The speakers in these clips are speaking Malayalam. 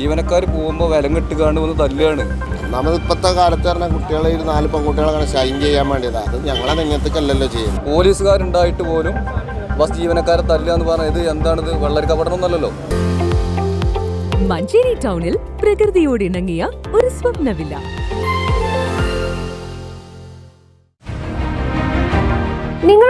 ജീവനക്കാർ പോകുമ്പോൾ വിലം കെട്ടുകാണ്ട് വന്ന് തല്ലുകയാണ് ഒന്നാമത് ഇപ്പോഴത്തെ കാലത്ത് പറഞ്ഞാൽ കുട്ടികളെ ഒരു നാല് പെൺകുട്ടികളെ അങ്ങനെ ഷൈൻ ചെയ്യാൻ വേണ്ടിയതാണ് അത് ഞങ്ങളെ നെഞ്ഞത്തേക്കല്ലല്ലോ ചെയ്യുന്നത് പോലീസുകാരുണ്ടായിട്ട് പോലും ബസ് ജീവനക്കാരെ തല്ലുക എന്ന് പറഞ്ഞാൽ ഇത് എന്താണിത്? വെള്ളരി കപടണം എന്നല്ലല്ലോ മഞ്ചേരി ടൗണിൽ പ്രകൃതിയോട് ഇണങ്ങിയ ഒരു സ്വപ്നവില്ല. വില്ല നിങ്ങളുടെ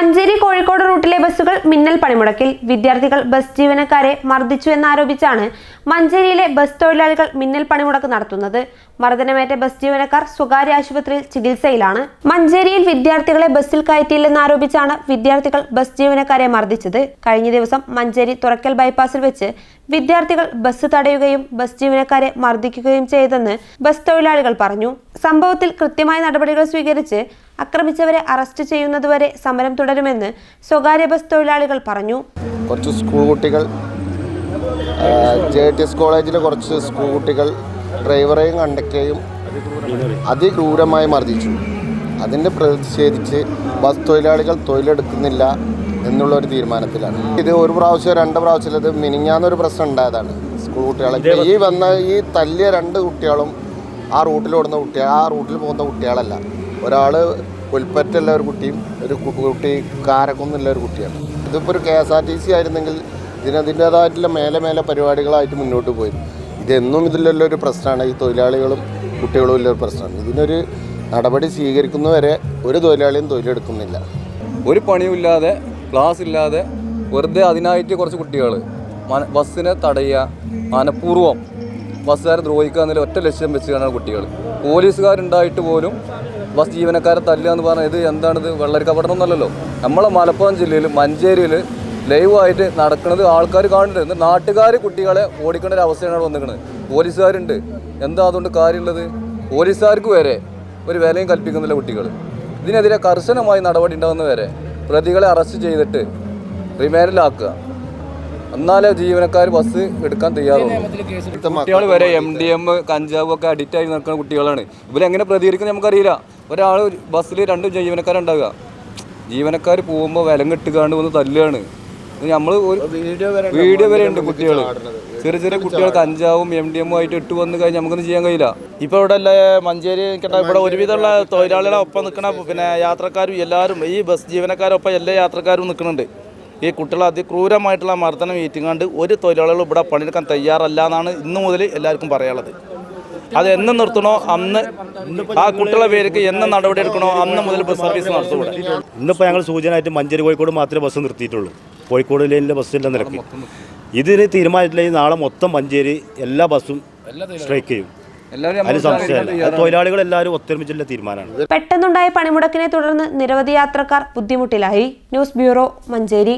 Manjeri Kozhikode റൂട്ടിലെ ബസ്സുകൾ മിന്നൽ പണിമുടക്കിൽ. വിദ്യാർത്ഥികൾ ബസ് ജീവനക്കാരെ മർദ്ദിച്ചു എന്നാരോപിച്ചാണ് മഞ്ചേരിയിലെ ബസ് തൊഴിലാളികൾ മിന്നൽ പണിമുടക്ക് നടത്തുന്നത്. മർദ്ദനമേറ്റ ബസ് ജീവനക്കാർ സ്വകാര്യ ആശുപത്രിയിൽ ചികിത്സയിലാണ്. മഞ്ചേരിയിൽ വിദ്യാർത്ഥികളെ ബസ്സിൽ കയറ്റിയില്ലെന്നാരോപിച്ചാണ് വിദ്യാർത്ഥികൾ ബസ് ജീവനക്കാരെ മർദ്ദിച്ചത്. കഴിഞ്ഞ ദിവസം മഞ്ചേരി തുറക്കൽ ബൈപ്പാസിൽ വെച്ച് വിദ്യാർത്ഥികൾ ബസ് തടയുകയും ബസ് ജീവനക്കാരെ മർദ്ദിക്കുകയും ചെയ്തെന്ന് ബസ് തൊഴിലാളികൾ പറഞ്ഞു. സംഭവത്തിൽ കൃത്യമായ നടപടികൾ സ്വീകരിച്ച് ആക്രമിച്ചവരെ അറസ്റ്റ് ചെയ്യുന്നതുവരെ സമരം തുടരുമെന്ന് സ്വകാര്യ ബസ് തൊഴിലാളികൾ പറഞ്ഞു. കുറച്ച് സ്കൂൾ കുട്ടികൾ ജെ ടി എസ് കോളേജിലെ കുറച്ച് സ്കൂൾ കുട്ടികൾ ഡ്രൈവറെയും കണ്ടക്ടറെയും അതിക്രൂരമായി മർദ്ദിച്ചു. അതിന്റെ പ്രതിഷേധിച്ച് ബസ് തൊഴിലാളികൾ തൊഴിലെടുക്കുന്നില്ല എന്നുള്ള ഒരു തീരുമാനത്തിലാണ്. ഇത് ഒരു പ്രാവശ്യം രണ്ട് പ്രാവശ്യം ഇത് മിനിഞ്ഞാന്നൊരു പ്രശ്നം ഉണ്ടായതാണ്. സ്കൂൾ കുട്ടികളെ ഈ വന്ന ഈ തല്ലിയ രണ്ട് കുട്ടികളും ആ റൂട്ടിൽ ഓടുന്ന കുട്ടികൾ ആ റൂട്ടിൽ പോകുന്ന കുട്ടികളല്ല. ഒരാൾ പുൽപ്പറ്റുള്ള ഒരു കുട്ടിയും ഒരു കുട്ടി കാരക്കുന്നുള്ള ഒരു കുട്ടിയാണ്. ഇതിപ്പോൾ ഒരു K S R T C ആയിരുന്നെങ്കിൽ ഇതിനതിന്റേതായിട്ടുള്ള മേലെ മേലെ പരിപാടികളായിട്ട് മുന്നോട്ട് പോയി. ഇതെന്നും ഇതിലുള്ള ഒരു പ്രശ്നമാണ്. ഈ തൊഴിലാളികളും കുട്ടികളും ഉള്ള ഒരു പ്രശ്നമാണ്. ഇതിനൊരു നടപടി സ്വീകരിക്കുന്നവരെ ഒരു തൊഴിലാളിയും തൊഴിലെടുക്കുന്നില്ല. ഒരു പണിയുമില്ലാതെ ക്ലാസ് ഇല്ലാതെ വെറുതെ അതിനായിട്ട് കുറച്ച് കുട്ടികൾ ബസ്സിനെ തടയുക മനഃപൂർവം ബസ്സുകാരെ ദ്രോഹിക്കുക എന്നുള്ള ഒറ്റ ലക്ഷ്യം വെച്ചാണ് കുട്ടികൾ പോലീസുകാരുണ്ടായിട്ട് പോലും ബസ് ജീവനക്കാരെ തല്ലുക എന്ന് പറഞ്ഞാൽ ഇത് എന്താണിത്? വെള്ളരി കപടണം എന്നല്ലല്ലോ നമ്മളെ മലപ്പുറം ജില്ലയിൽ മഞ്ചേരിയിൽ ലൈവായിട്ട് നടക്കുന്നത് ആൾക്കാർ കാണുന്നുണ്ട്. നാട്ടുകാർ കുട്ടികളെ ഓടിക്കേണ്ട ഒരു അവസ്ഥയാണ് വന്നിരിക്കുന്നത് പോലീസുകാരുണ്ട്. എന്താ അതുകൊണ്ട് കാര്യമുള്ളത്? പോലീസുകാർക്ക് വരെ ഒരു വിലയും കൽപ്പിക്കുന്നില്ല കുട്ടികൾ ഇതിനെതിരെ കർശനമായി നടപടി ഉണ്ടാകുന്ന വരെ പ്രതികളെ അറസ്റ്റ് ചെയ്തിട്ട് റിമാൻഡിലാക്കുക എന്നാലേ ജീവനക്കാർ ബസ് എടുക്കാൻ തയ്യാറുള്ളൂ. കുട്ടികൾ വരെ എം ഡി എം കഞ്ചാവ് ഒക്കെ അഡിക്റ്റ് ആയി നിൽക്കുന്ന കുട്ടികളാണ്. ഇവരെങ്ങനെ പ്രതികരിക്കുന്നത് നമുക്കറിയില്ല. ഒരാൾ ബസ്സിൽ രണ്ട് ജീവനക്കാരുണ്ടാവുക. ജീവനക്കാർ പോകുമ്പോൾ വിലം കെട്ടുകാണ്ട് വന്ന് തല്ലുകയാണ്. നമ്മൾ ഒരു വീഡിയോ വരെ ഉണ്ട് കുട്ടികൾ ചെറിയ ചെറിയ കുട്ടികൾ കഞ്ചാവും എം ഡി എമ്മും ആയിട്ട് ഇട്ട് വന്നു കഴിഞ്ഞാൽ നമുക്കൊന്നും ചെയ്യാൻ കഴിയില്ല. ഇപ്പോൾ ഇവിടെ അല്ലേ മഞ്ചേരി ഇവിടെ ഒരുവിധമുള്ള തൊഴിലാളികളെ ഒപ്പം നിൽക്കണ പിന്നെ യാത്രക്കാരും എല്ലാവരും ഈ ബസ് ജീവനക്കാരൊപ്പം എല്ലാ യാത്രക്കാരും നിൽക്കുന്നുണ്ട് ഈ കുട്ടികളെ അതിക്രൂരമായിട്ടുള്ള മർദ്ദനം ഏറ്റുങ്ങാണ്ട് ഒരു തൊഴിലാളികൾ ഇവിടെ പണിയെടുക്കാൻ തയ്യാറല്ല എന്നാണ് ഇന്ന് മുതൽ എല്ലാവർക്കും പറയാനുള്ളത്. അത് എന്ന് നിർത്തണോ? അന്ന് ആ കുട്ടികളെ പേർക്ക് എന്ന് നടപടി എടുക്കണോ? അന്ന് മുതൽ ബസ് സർവീസ് നടത്തുകൂടെ? ഇന്നിപ്പോൾ ഞങ്ങൾ സൂചനയായിട്ട് മഞ്ചേരി കോഴിക്കോട് മാത്രമേ ബസ് നിർത്തിയിട്ടുള്ളൂ. കോഴിക്കോട് ലൈനിലെ ബസ്സിന്റെ നിരക്ക് ഇതിന് തീരുമാനിച്ചില്ലെങ്കിൽ നാളെ മൊത്തം മഞ്ചേരി എല്ലാ ബസ്സും സ്ട്രൈക്ക് ചെയ്യും. തൊഴിലാളികൾ എല്ലാവരും ഒത്തൊരുമിച്ചുള്ള തീരുമാനമാണ്. പെട്ടെന്നുണ്ടായ പണിമുടക്കിനെ തുടർന്ന് നിരവധി യാത്രക്കാർ ബുദ്ധിമുട്ടിലായി. News bureau Manjeri.